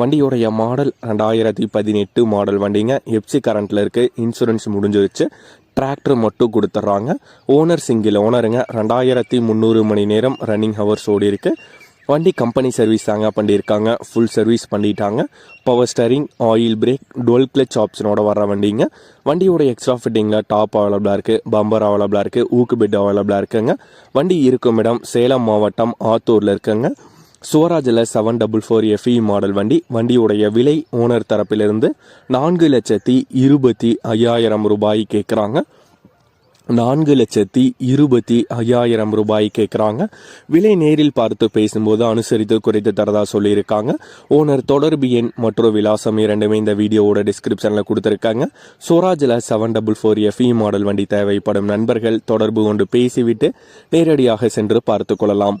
வண்டியோடைய model ரெண்டாயிரத்தி பதினெட்டு model வண்டிங்க. எப்சி கரண்ட்டில் இருக்குது இன்சூரன்ஸ் முடிஞ்சிருச்சு டிராக்டர் மட்டும் கொடுத்துட்றாங்க. ஓனர் சிங்கிள் ஓனருங்க ரெண்டாயிரத்தி முந்நூறு மணி நேரம் ரன்னிங் ஹவர்ஸ் ஓடி இருக்கு. வண்டி கம்பெனி சர்வீஸ் தாங்க பண்ணியிருக்காங்க. ஃபுல் சர்வீஸ் பண்ணிட்டாங்க. Power steering oil brake dual clutch ஆப்ஷனோட வர வண்டிங்க. வண்டியோட எக்ஸ்ட்ரா ஃபிட்டிங்கில் டாப் அவைலபிளாக இருக்குது பம்பர் அவைலபிளாக இருக்குது ஊக்கு பெட் அவைலபிளாக இருக்குங்க. வண்டி இருக்கும் இடம் சேலம் மாவட்டம் ஆத்தூரில் இருக்குங்க. சுவராஜில் seven double four FE model வண்டி. வண்டியுடைய விலை ஓனர் தரப்பிலிருந்து நான்கு லட்சத்தி இருபத்தி ஐயாயிரம் ரூபாய் கேட்குறாங்க. நான்கு லட்சத்தி இருபத்தி ஐயாயிரம் ரூபாய் கேட்குறாங்க. விலை நேரில் பார்த்து பேசும்போது அனுசரித்து குறைத்து தரதா சொல்லியிருக்காங்க. ஓனர் தொடர்பு எண் மற்றும் விலாசம் இரண்டுமே இந்த வீடியோவோட டிஸ்கிரிப்ஷனில் கொடுத்துருக்காங்க. சோராஜில் seven double four FE model வண்டி தேவைப்படும் நண்பர்கள் தொடர்பு கொண்டு பேசிவிட்டு நேரடியாக சென்று பார்த்து கொள்ளலாம்.